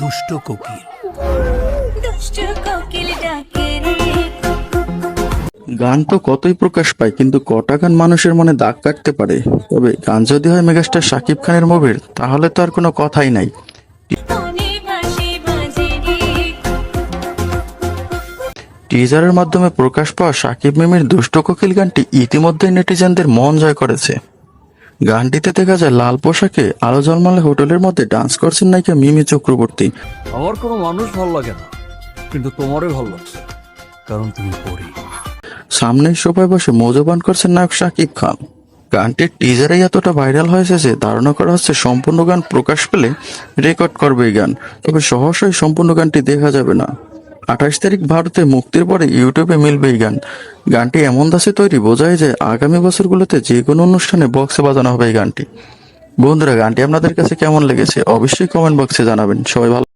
দুষ্ট কোকিল। গান তো কতই প্রকাশ পায় কিন্তু কটা গান মানুষের মনে দাগ কাটতে পারে? তবে গান যদি হয় মেগাস্টার শাকিব খানের মুভির তাহলে তো আর কোনো কথাই নাই। টিজারের মাধ্যমে প্রকাশ পাওয়া শাকিব মিমির দুষ্ট কোকিল গানটি ইতিমধ্যেই নেটিজেনদের মন জয় করেছে। গানটিতে দেখা যায় লাল পোশাকে আলো জলমালে হোটেলের মধ্যে ডান্স করছেন নায়িকা মিমি চক্রবর্তী। আমার কোনো মানুষ ভালো লাগে না কিন্তু তোমারই ভালো লাগছে কারণ তুমি পড়ি সামনের সোফায় বসে মৌজবান করছেন নায়ক শাকিব খান। গানটির টিজারে এতটা ভাইরাল হয়েছে যে ধারণা করা হচ্ছে সম্পূর্ণ গান প্রকাশ পেলে রেকর্ড করবে এই গান তবে সহসাই সম্পূর্ণ গানটি দেখা যাবে না। আঠাশ তারিখ ভারতে মুক্তির পরে ইউটিউবে মিলবে এই গান। গানটি এমন দাসে তৈরি, বোঝায় যে আগামী বছরগুলোতে যে কোনো অনুষ্ঠানে বক্সে বাজানো হবে এই গানটি। বন্ধুরা, গানটি আপনাদের কাছে কেমন লেগেছে অবশ্যই কমেন্ট বক্সে জানাবেন। সবাই ভালো